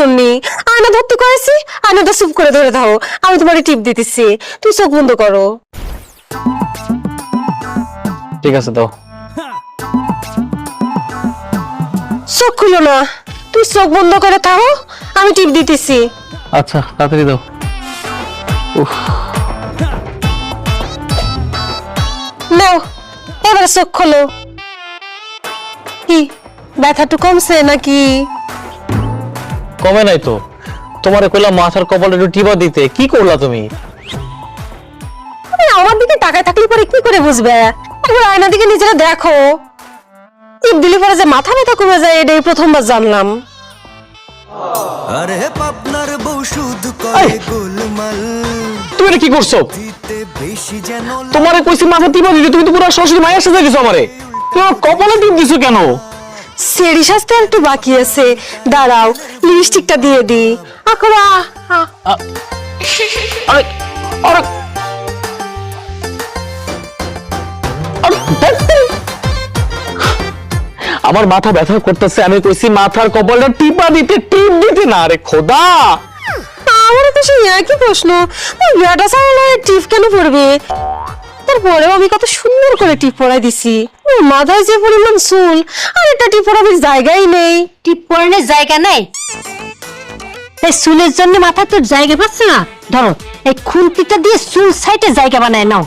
জন্য। আয়না ধরতে করেছি আয়নাটা চুপ করে ধরে দাও আমি তোমার টিপ দিতেছি। তুই চোখ বন্ধ করো। ঠিক আছে দাও। চোখ খুলো না। তুই চোখ বন্ধ করে থাকো আমি টিপ দিতেছি। আচ্ছা তাড়াতাড়ি দাও। উফ। নাও এবারে চোখ খোলো। কি ব্যথাটু কমছে নাকি? কমে নাই তো? তোমারে কইলাম মাথার কপালে একটু টিপা দিতে। কি করলা তুমি? আমার দিকে তাকায় থাকলে পরে কি করে বুঝবে? একবার আয়না দিকে নিজেরা দেখো। টিপ দিলে পরে যে মাথা ব্যথা কমে যায় এটাই প্রথমবার জানলাম। আরে পাপনার বউ শুধু করে গোলমাল। তুমি এটা কি করছ? তোমারে কইছি মাথা টিপা দিতে তুমি তো পুরো সরাসরি মায়ের সাথে গেছো আমারে। তুমি আমার কপালে টিপ দিছো কেন? সেরি সাজতে একটু বাকি আছে। দাঁড়াও লিপস্টিকটা দিয়ে দি আকরা আরে আরে। আমার মাথা ব্যথা করতেছে আমি কইছি মাথার কপালটা টিপা দিতে টিপ দিতে না রে খোদা। আমারও তো সেই একই প্রশ্ন। ওই বিয়াটা চালালে টিপ কেন পড়বে? তারপরেও আমি কত সুন্দর করে টিপ পরাই দিছি। মাথায় যে পরিমাণ চুল আর একটা টিপ পরাবার জায়গাই নেই। টিপ পরনের জায়গা নাই? এই চুলের জন্য মাথা তোর জায়গা পাচ্ছে না। ধরো এই খুন্তিটা দিয়ে চুল সাইডে জায়গা বানায় নাও।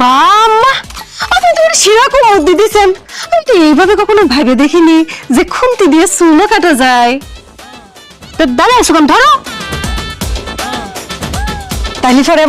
বাম্মা আপনি তো সেরকম বুদ্ধি দিছেন আমি তো এইভাবে কখনো ভেবে দেখিনি যে খুন্তি দিয়ে চুলও কাটা যায়। তো দাঁড়ায় সুগম ধরো। তাহলে